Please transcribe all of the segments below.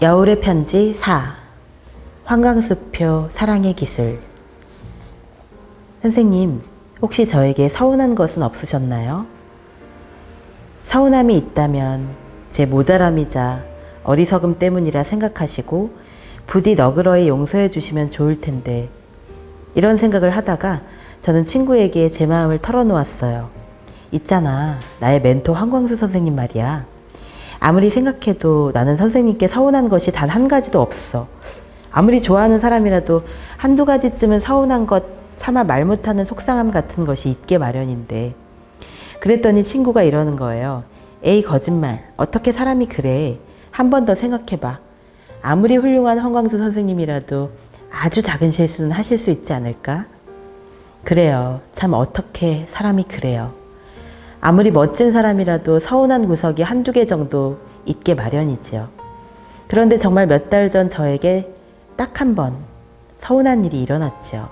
여울의 편지 4 황광수표 사랑의 기술 선생님, 혹시 저에게 서운한 것은 없으셨나요? 서운함이 있다면 제 모자람이자 어리석음 때문이라 생각하시고 부디 너그러이 용서해 주시면 좋을 텐데 이런 생각을 하다가 저는 친구에게 제 마음을 털어놓았어요. 있잖아, 나의 멘토 황광수 선생님 말이야. 아무리 생각해도 나는 선생님께 서운한 것이 단 한 가지도 없어. 아무리 좋아하는 사람이라도 한두 가지쯤은 서운한 것, 차마 말 못하는 속상함 같은 것이 있게 마련인데. 그랬더니 친구가 이러는 거예요. 에이, 거짓말. 어떻게 사람이 그래. 한 번 더 생각해봐. 아무리 훌륭한 황광수 선생님이라도 아주 작은 실수는 하실 수 있지 않을까? 그래요. 참 어떻게 사람이 그래요. 아무리 멋진 사람이라도 서운한 구석이 한두 개 정도 있게 마련이지요. 그런데 정말 몇 달 전 저에게 딱 한 번 서운한 일이 일어났지요.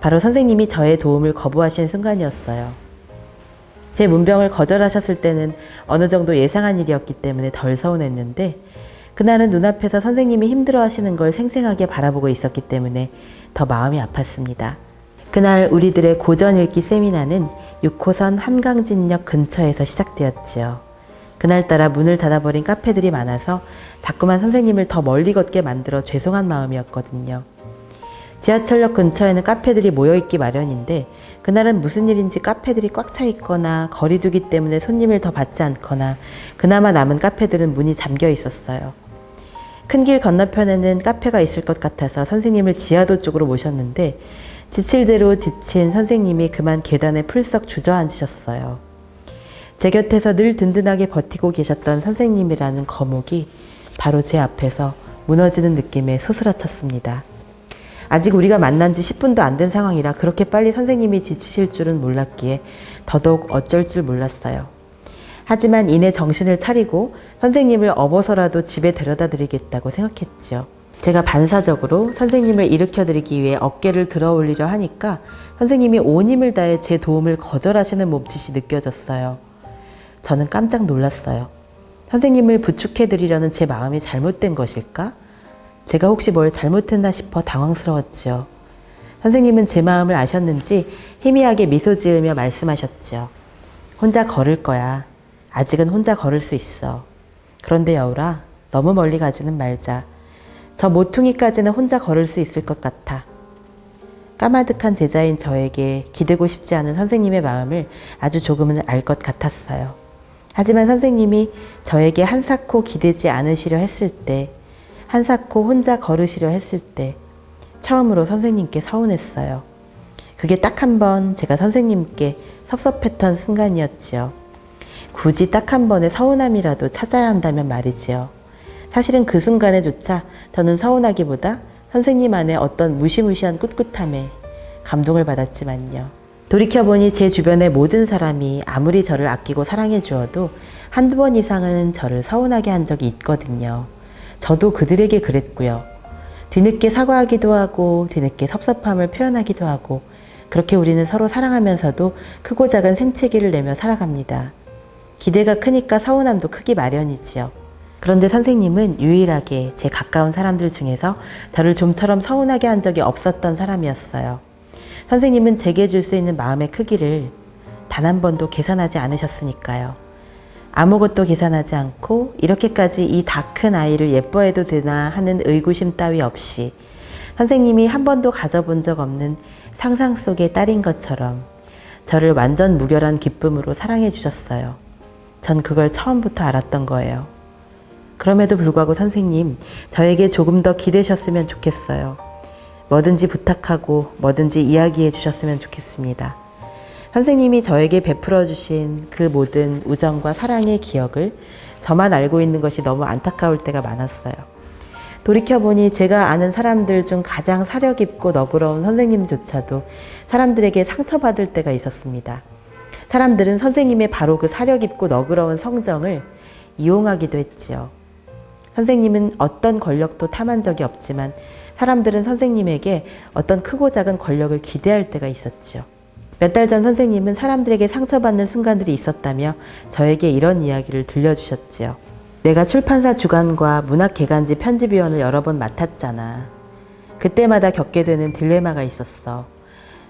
바로 선생님이 저의 도움을 거부하신 순간이었어요. 제 문병을 거절하셨을 때는 어느 정도 예상한 일이었기 때문에 덜 서운했는데 그날은 눈앞에서 선생님이 힘들어 하시는 걸 생생하게 바라보고 있었기 때문에 더 마음이 아팠습니다. 그날 우리들의 고전 읽기 세미나는 6호선 한강진역 근처에서 시작되었지요. 그날따라 문을 닫아버린 카페들이 많아서 자꾸만 선생님을 더 멀리 걷게 만들어 죄송한 마음이었거든요. 지하철역 근처에는 카페들이 모여있기 마련인데 그날은 무슨 일인지 카페들이 꽉 차 있거나 거리두기 때문에 손님을 더 받지 않거나 그나마 남은 카페들은 문이 잠겨 있었어요. 큰 길 건너편에는 카페가 있을 것 같아서 선생님을 지하도 쪽으로 모셨는데 지칠 대로 지친 선생님이 그만 계단에 풀썩 주저앉으셨어요. 제 곁에서 늘 든든하게 버티고 계셨던 선생님이라는 거목이 바로 제 앞에서 무너지는 느낌에 소스라쳤습니다. 아직 우리가 만난 지 10분도 안 된 상황이라 그렇게 빨리 선생님이 지치실 줄은 몰랐기에 더더욱 어쩔 줄 몰랐어요. 하지만 이내 정신을 차리고 선생님을 업어서라도 집에 데려다 드리겠다고 생각했지요. 제가 반사적으로 선생님을 일으켜드리기 위해 어깨를 들어 올리려 하니까 선생님이 온 힘을 다해 제 도움을 거절하시는 몸짓이 느껴졌어요. 저는 깜짝 놀랐어요. 선생님을 부축해드리려는 제 마음이 잘못된 것일까? 제가 혹시 뭘 잘못했나 싶어 당황스러웠지요. 선생님은 제 마음을 아셨는지 희미하게 미소 지으며 말씀하셨지요. 혼자 걸을 거야. 아직은 혼자 걸을 수 있어. 그런데 여울아, 너무 멀리 가지는 말자. 저 모퉁이까지는 혼자 걸을 수 있을 것 같아. 까마득한 제자인 저에게 기대고 싶지 않은 선생님의 마음을 아주 조금은 알 것 같았어요. 하지만 선생님이 저에게 한사코 기대지 않으시려 했을 때, 한사코 혼자 걸으시려 했을 때, 처음으로 선생님께 서운했어요. 그게 딱 한 번 제가 선생님께 섭섭했던 순간이었지요. 굳이 딱 한 번의 서운함이라도 찾아야 한다면 말이지요. 사실은 그 순간에조차 저는 서운하기보다 선생님 안에 어떤 무시무시한 꿋꿋함에 감동을 받았지만요. 돌이켜보니 제 주변의 모든 사람이 아무리 저를 아끼고 사랑해 주어도 한두 번 이상은 저를 서운하게 한 적이 있거든요. 저도 그들에게 그랬고요. 뒤늦게 사과하기도 하고 뒤늦게 섭섭함을 표현하기도 하고 그렇게 우리는 서로 사랑하면서도 크고 작은 생채기를 내며 살아갑니다. 기대가 크니까 서운함도 크기 마련이지요. 그런데 선생님은 유일하게 제 가까운 사람들 중에서 저를 좀처럼 서운하게 한 적이 없었던 사람이었어요. 선생님은 제게 줄 수 있는 마음의 크기를 단 한 번도 계산하지 않으셨으니까요. 아무것도 계산하지 않고 이렇게까지 이 다 큰 아이를 예뻐해도 되나 하는 의구심 따위 없이 선생님이 한 번도 가져본 적 없는 상상 속의 딸인 것처럼 저를 완전 무결한 기쁨으로 사랑해 주셨어요. 전 그걸 처음부터 알았던 거예요. 그럼에도 불구하고 선생님, 저에게 조금 더 기대셨으면 좋겠어요. 뭐든지 부탁하고 뭐든지 이야기해 주셨으면 좋겠습니다. 선생님이 저에게 베풀어 주신 그 모든 우정과 사랑의 기억을 저만 알고 있는 것이 너무 안타까울 때가 많았어요. 돌이켜보니 제가 아는 사람들 중 가장 사려 깊고 너그러운 선생님조차도 사람들에게 상처받을 때가 있었습니다. 사람들은 선생님의 바로 그 사려 깊고 너그러운 성정을 이용하기도 했지요. 선생님은 어떤 권력도 탐한 적이 없지만 사람들은 선생님에게 어떤 크고 작은 권력을 기대할 때가 있었지요. 몇 달 전 선생님은 사람들에게 상처받는 순간들이 있었다며 저에게 이런 이야기를 들려주셨지요. 내가 출판사 주관과 문학개간지 편집위원을 여러 번 맡았잖아. 그때마다 겪게 되는 딜레마가 있었어.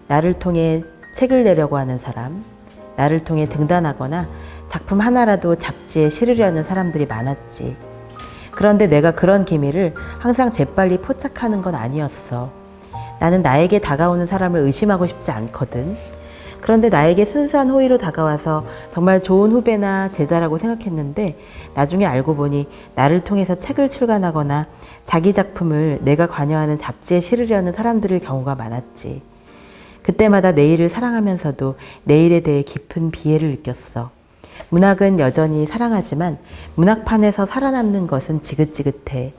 나를 통해 책을 내려고 하는 사람, 나를 통해 등단하거나 작품 하나라도 잡지에 실으려는 사람들이 많았지. 그런데 내가 그런 기미를 항상 재빨리 포착하는 건 아니었어. 나는 나에게 다가오는 사람을 의심하고 싶지 않거든. 그런데 나에게 순수한 호의로 다가와서 정말 좋은 후배나 제자라고 생각했는데 나중에 알고 보니 나를 통해서 책을 출간하거나 자기 작품을 내가 관여하는 잡지에 실으려는 사람들의 경우가 많았지. 그때마다 내일을 사랑하면서도 내일에 대해 깊은 비애를 느꼈어. 문학은 여전히 사랑하지만 문학판에서 살아남는 것은 지긋지긋해.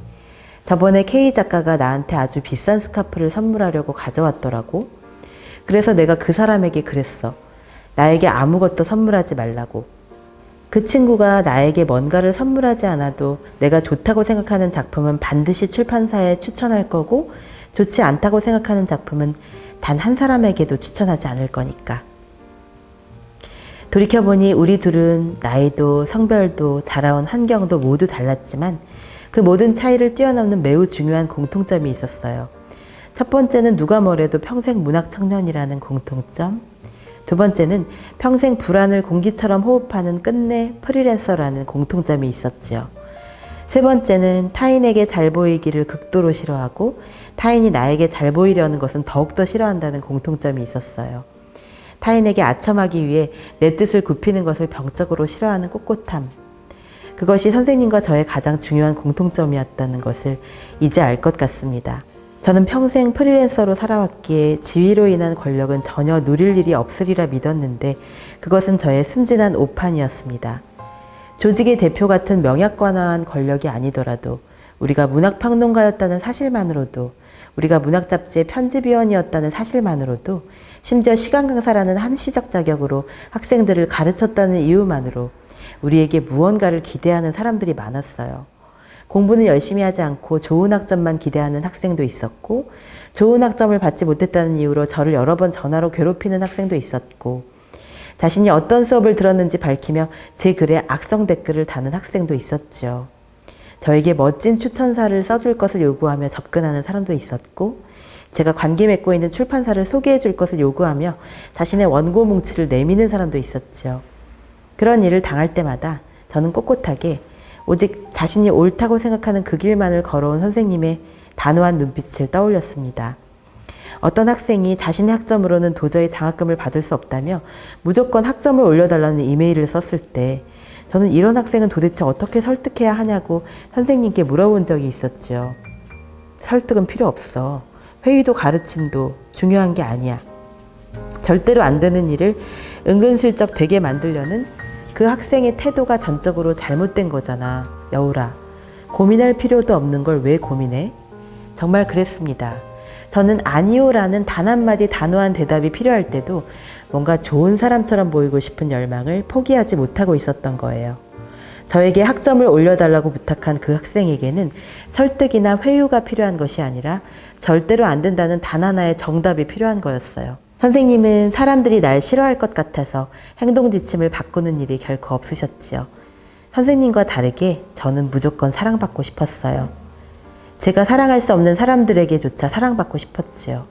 저번에 K 작가가 나한테 아주 비싼 스카프를 선물하려고 가져왔더라고. 그래서 내가 그 사람에게 그랬어. 나에게 아무것도 선물하지 말라고. 그 친구가 나에게 뭔가를 선물하지 않아도 내가 좋다고 생각하는 작품은 반드시 출판사에 추천할 거고 좋지 않다고 생각하는 작품은 단 한 사람에게도 추천하지 않을 거니까. 돌이켜보니 우리 둘은 나이도 성별도 자라온 환경도 모두 달랐지만 그 모든 차이를 뛰어넘는 매우 중요한 공통점이 있었어요. 첫 번째는 누가 뭐래도 평생 문학 청년이라는 공통점. 두 번째는 평생 불안을 공기처럼 호흡하는 끝내 프리랜서라는 공통점이 있었지요. 세 번째는 타인에게 잘 보이기를 극도로 싫어하고 타인이 나에게 잘 보이려는 것은 더욱더 싫어한다는 공통점이 있었어요. 타인에게 아첨하기 위해 내 뜻을 굽히는 것을 병적으로 싫어하는 꼿꼿함. 그것이 선생님과 저의 가장 중요한 공통점이었다는 것을 이제 알 것 같습니다. 저는 평생 프리랜서로 살아왔기에 지위로 인한 권력은 전혀 누릴 일이 없으리라 믿었는데 그것은 저의 순진한 오판이었습니다. 조직의 대표 같은 명약관화한 권력이 아니더라도 우리가 문학평론가였다는 사실만으로도 우리가 문학잡지의 편집위원이었다는 사실만으로도 심지어 시간 강사라는 한 시적 자격으로 학생들을 가르쳤다는 이유만으로 우리에게 무언가를 기대하는 사람들이 많았어요. 공부는 열심히 하지 않고 좋은 학점만 기대하는 학생도 있었고, 좋은 학점을 받지 못했다는 이유로 저를 여러 번 전화로 괴롭히는 학생도 있었고, 자신이 어떤 수업을 들었는지 밝히며 제 글에 악성 댓글을 다는 학생도 있었죠. 저에게 멋진 추천사를 써줄 것을 요구하며 접근하는 사람도 있었고, 제가 관계 맺고 있는 출판사를 소개해 줄 것을 요구하며 자신의 원고 뭉치를 내미는 사람도 있었죠. 그런 일을 당할 때마다 저는 꼿꼿하게 오직 자신이 옳다고 생각하는 그 길만을 걸어온 선생님의 단호한 눈빛을 떠올렸습니다. 어떤 학생이 자신의 학점으로는 도저히 장학금을 받을 수 없다며 무조건 학점을 올려달라는 이메일을 썼을 때 저는 이런 학생은 도대체 어떻게 설득해야 하냐고 선생님께 물어본 적이 있었죠. 설득은 필요 없어. 회의도 가르침도 중요한 게 아니야. 절대로 안 되는 일을 은근슬쩍 되게 만들려는 그 학생의 태도가 전적으로 잘못된 거잖아. 여우라. 고민할 필요도 없는 걸 왜 고민해? 정말 그랬습니다. 저는 아니요라는 단 한마디 단호한 대답이 필요할 때도 뭔가 좋은 사람처럼 보이고 싶은 열망을 포기하지 못하고 있었던 거예요. 저에게 학점을 올려달라고 부탁한 그 학생에게는 설득이나 회유가 필요한 것이 아니라 절대로 안 된다는 단 하나의 정답이 필요한 거였어요. 선생님은 사람들이 날 싫어할 것 같아서 행동 지침을 바꾸는 일이 결코 없으셨지요. 선생님과 다르게 저는 무조건 사랑받고 싶었어요. 제가 사랑할 수 없는 사람들에게조차 사랑받고 싶었지요.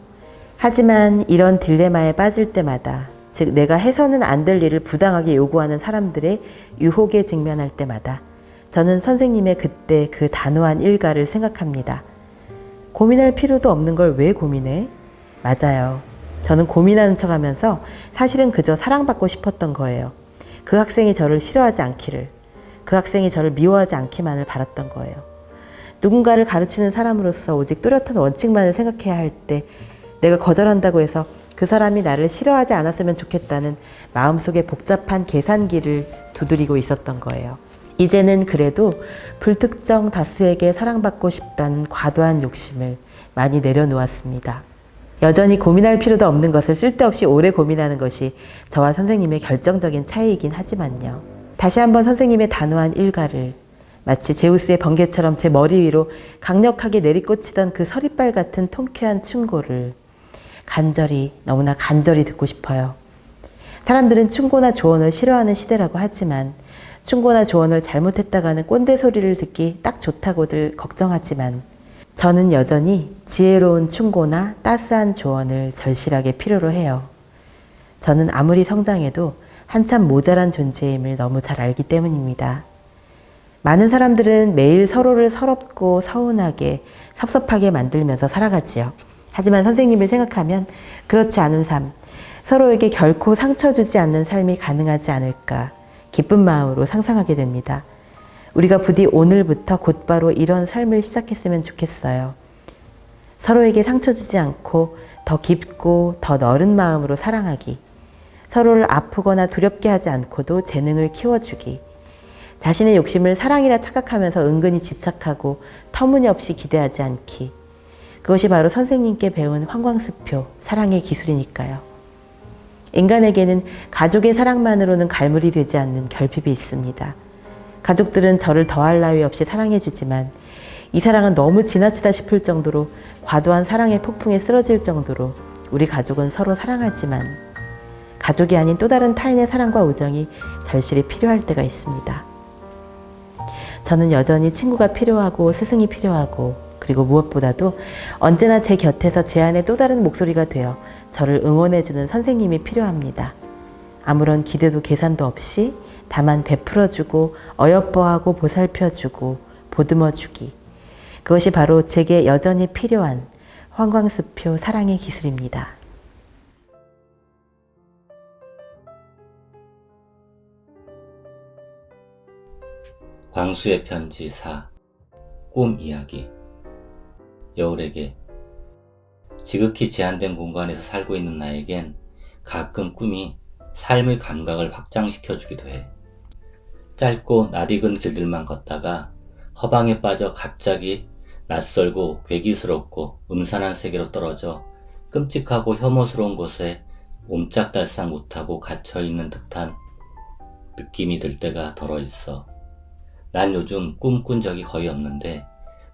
하지만 이런 딜레마에 빠질 때마다 즉 내가 해서는 안 될 일을 부당하게 요구하는 사람들의 유혹에 직면할 때마다 저는 선생님의 그때 그 단호한 일가를 생각합니다. 고민할 필요도 없는 걸 왜 고민해? 맞아요. 저는 고민하는 척 하면서 사실은 그저 사랑받고 싶었던 거예요. 그 학생이 저를 싫어하지 않기를, 그 학생이 저를 미워하지 않기만을 바랐던 거예요. 누군가를 가르치는 사람으로서 오직 뚜렷한 원칙만을 생각해야 할 때 내가 거절한다고 해서 그 사람이 나를 싫어하지 않았으면 좋겠다는 마음속에 복잡한 계산기를 두드리고 있었던 거예요. 이제는 그래도 불특정 다수에게 사랑받고 싶다는 과도한 욕심을 많이 내려놓았습니다. 여전히 고민할 필요도 없는 것을 쓸데없이 오래 고민하는 것이 저와 선생님의 결정적인 차이이긴 하지만요. 다시 한번 선생님의 단호한 일가를 마치 제우스의 번개처럼 제 머리 위로 강력하게 내리꽂히던 그 서리빨 같은 통쾌한 충고를 간절히 너무나 간절히 듣고 싶어요. 사람들은 충고나 조언을 싫어하는 시대라고 하지만 충고나 조언을 잘못했다가는 꼰대 소리를 듣기 딱 좋다고들 걱정하지만 저는 여전히 지혜로운 충고나 따스한 조언을 절실하게 필요로 해요. 저는 아무리 성장해도 한참 모자란 존재임을 너무 잘 알기 때문입니다. 많은 사람들은 매일 서로를 서럽고 서운하게 섭섭하게 만들면서 살아가지요. 하지만 선생님을 생각하면 그렇지 않은 삶, 서로에게 결코 상처 주지 않는 삶이 가능하지 않을까 기쁜 마음으로 상상하게 됩니다. 우리가 부디 오늘부터 곧바로 이런 삶을 시작했으면 좋겠어요. 서로에게 상처 주지 않고 더 깊고 더 넓은 마음으로 사랑하기. 서로를 아프거나 두렵게 하지 않고도 재능을 키워주기. 자신의 욕심을 사랑이라 착각하면서 은근히 집착하고 터무니없이 기대하지 않기. 그것이 바로 선생님께 배운 황광수표, 사랑의 기술이니까요. 인간에게는 가족의 사랑만으로는 갈물이 되지 않는 결핍이 있습니다. 가족들은 저를 더할 나위 없이 사랑해주지만 이 사랑은 너무 지나치다 싶을 정도로 과도한 사랑의 폭풍에 쓰러질 정도로 우리 가족은 서로 사랑하지만 가족이 아닌 또 다른 타인의 사랑과 우정이 절실히 필요할 때가 있습니다. 저는 여전히 친구가 필요하고 스승이 필요하고 그리고 무엇보다도 언제나 제 곁에서 제 안에 또 다른 목소리가 되어 저를 응원해주는 선생님이 필요합니다. 아무런 기대도 계산도 없이 다만 베풀어주고 어여뻐하고 보살펴주고 보듬어주기. 그것이 바로 제게 여전히 필요한 황광수표 사랑의 기술입니다. 광수의 편지 4. 꿈 이야기. 여울에게 지극히 제한된 공간에서 살고 있는 나에겐 가끔 꿈이 삶의 감각을 확장시켜 주기도 해. 짧고 낯익은 길들만 걷다가 허방에 빠져 갑자기 낯설고 괴기스럽고 음산한 세계로 떨어져 끔찍하고 혐오스러운 곳에 옴짝달싹 못하고 갇혀있는 듯한 느낌이 들 때가 덜어 있어. 난 요즘 꿈꾼 적이 거의 없는데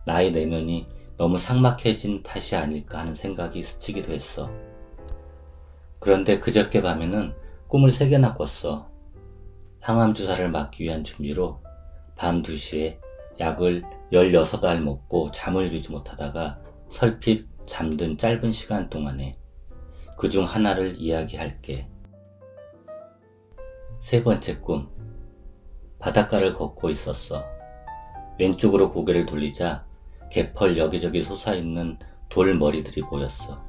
나의 내면이 너무 삭막해진 탓이 아닐까 하는 생각이 스치기도 했어. 그런데 그저께 밤에는 꿈을 세 개나 꿨어. 항암 주사를 맞기 위한 준비로 밤 2시에 약을 16알 먹고 잠을 이루지 못하다가 설핏 잠든 짧은 시간 동안에 그 중 하나를 이야기할게. 세 번째 꿈. 바닷가를 걷고 있었어. 왼쪽으로 고개를 돌리자 개펄 여기저기 솟아있는 돌 머리들이 보였어.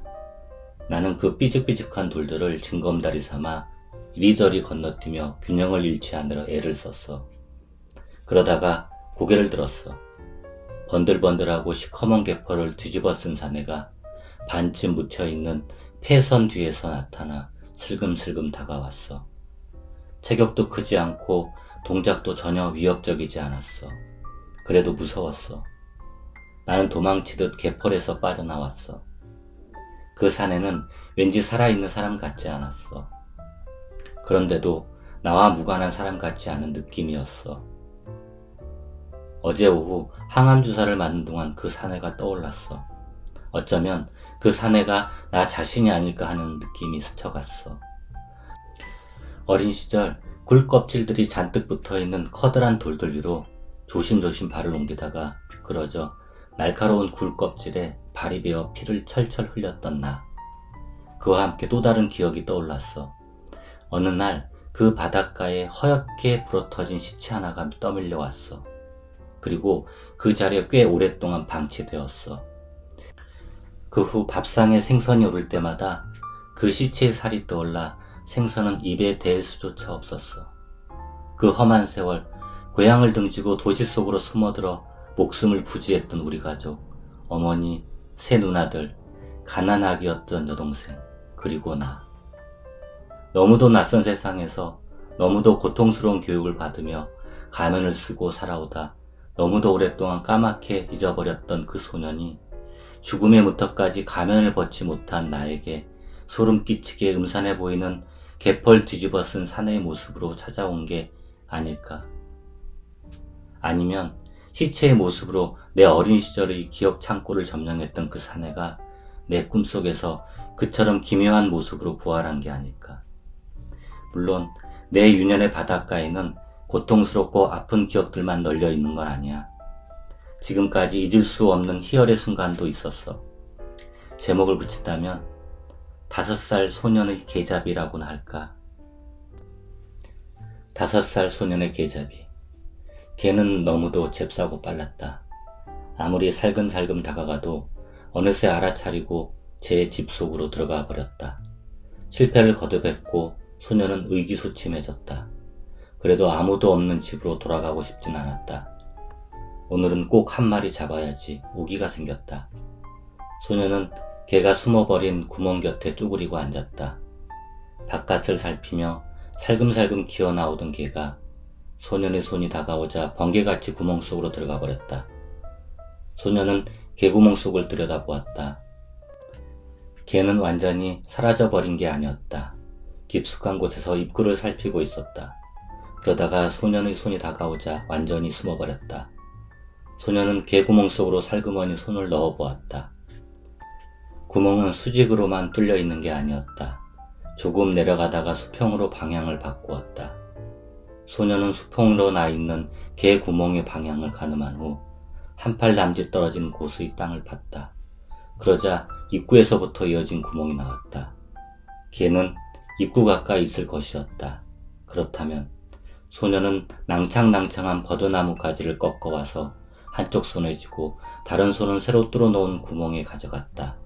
나는 그 삐죽삐죽한 돌들을 징검다리 삼아 이리저리 건너뛰며 균형을 잃지 않으려 애를 썼어. 그러다가 고개를 들었어. 번들번들하고 시커먼 개펄을 뒤집어 쓴 사내가 반쯤 묻혀있는 폐선 뒤에서 나타나 슬금슬금 다가왔어. 체격도 크지 않고 동작도 전혀 위협적이지 않았어. 그래도 무서웠어. 나는 도망치듯 개펄에서 빠져나왔어. 그 사내는 왠지 살아있는 사람 같지 않았어. 그런데도 나와 무관한 사람 같지 않은 느낌이었어. 어제 오후 항암 주사를 맞는 동안 그 사내가 떠올랐어. 어쩌면 그 사내가 나 자신이 아닐까 하는 느낌이 스쳐갔어. 어린 시절 굴 껍질들이 잔뜩 붙어 있는 커다란 돌들 위로 조심조심 발을 옮기다가 미끄러져 날카로운 굴 껍질에 발이 베어 피를 철철 흘렸던 나. 그와 함께 또 다른 기억이 떠올랐어. 어느 날 그 바닷가에 허옇게 불어터진 시체 하나가 떠밀려 왔어. 그리고 그 자리에 꽤 오랫동안 방치되었어. 그 후 밥상에 생선이 오를 때마다 그 시체의 살이 떠올라 생선은 입에 댈 수조차 없었어. 그 험한 세월, 고향을 등지고 도시 속으로 숨어들어 목숨을 부지했던 우리 가족, 어머니, 세 누나들, 가난하기였던 여동생, 그리고 나. 너무도 낯선 세상에서 너무도 고통스러운 교육을 받으며 가면을 쓰고 살아오다 너무도 오랫동안 까맣게 잊어버렸던 그 소년이 죽음의 무턱까지 가면을 벗지 못한 나에게 소름 끼치게 음산해 보이는 개펄 뒤집어 쓴 사내의 모습으로 찾아온 게 아닐까. 아니면 시체의 모습으로 내 어린 시절의 기억 창고를 점령했던 그 사내가 내 꿈속에서 그처럼 기묘한 모습으로 부활한 게 아닐까. 물론 내 유년의 바닷가에는 고통스럽고 아픈 기억들만 널려 있는 건 아니야. 지금까지 잊을 수 없는 희열의 순간도 있었어. 제목을 붙인다면 다섯 살 소년의 계잡이라고나 할까. 다섯 살 소년의 계잡이. 걔는 너무도 잽싸고 빨랐다. 아무리 살금살금 다가가도 어느새 알아차리고 제 집 속으로 들어가 버렸다. 실패를 거듭했고 소년은 의기소침해졌다. 그래도 아무도 없는 집으로 돌아가고 싶진 않았다. 오늘은 꼭 한 마리 잡아야지 오기가 생겼다. 소년은 개가 숨어버린 구멍 곁에 쭈그리고 앉았다. 바깥을 살피며 살금살금 기어나오던 개가 소년의 손이 다가오자 번개같이 구멍 속으로 들어가 버렸다. 소년은 개구멍 속을 들여다보았다. 개는 완전히 사라져버린 게 아니었다. 깊숙한 곳에서 입구를 살피고 있었다. 그러다가 소년의 손이 다가오자 완전히 숨어버렸다. 소년은 개구멍 속으로 살그머니 손을 넣어보았다. 구멍은 수직으로만 뚫려 있는 게 아니었다. 조금 내려가다가 수평으로 방향을 바꾸었다. 소년은 수평으로 나 있는 개 구멍의 방향을 가늠한 후 한 팔 남짓 떨어진 고수의 땅을 팠다. 그러자 입구에서부터 이어진 구멍이 나왔다. 개는 입구 가까이 있을 것이었다. 그렇다면 소년은 낭창낭창한 버드나무 가지를 꺾어와서 한쪽 손에 쥐고 다른 손은 새로 뚫어놓은 구멍에 가져갔다.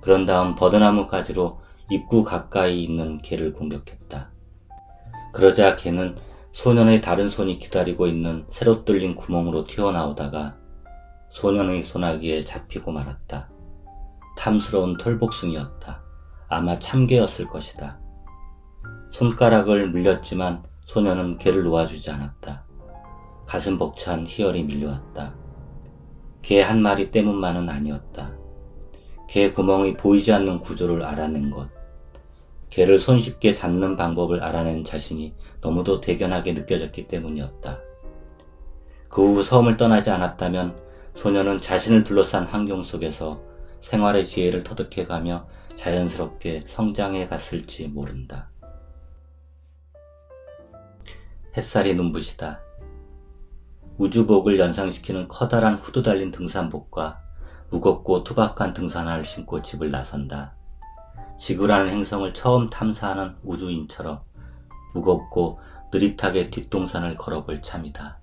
그런 다음 버드나무 가지로 입구 가까이 있는 개를 공격했다. 그러자 개는 소년의 다른 손이 기다리고 있는 새로 뚫린 구멍으로 튀어나오다가 소년의 소나기에 잡히고 말았다. 탐스러운 털복숭이였다. 아마 참개였을 것이다. 손가락을 물렸지만 소년은 개를 놓아주지 않았다. 가슴 벅찬 희열이 밀려왔다. 개 한 마리 때문만은 아니었다. 개 구멍이 보이지 않는 구조를 알아낸 것. 개를 손쉽게 잡는 방법을 알아낸 자신이 너무도 대견하게 느껴졌기 때문이었다. 그 후 섬을 떠나지 않았다면 소년은 자신을 둘러싼 환경 속에서 생활의 지혜를 터득해가며 자연스럽게 성장해 갔을지 모른다. 햇살이 눈부시다. 우주복을 연상시키는 커다란 후드 달린 등산복과 무겁고 투박한 등산화를 신고 집을 나선다. 지구라는 행성을 처음 탐사하는 우주인처럼 무겁고 느릿하게 뒷동산을 걸어볼 참이다.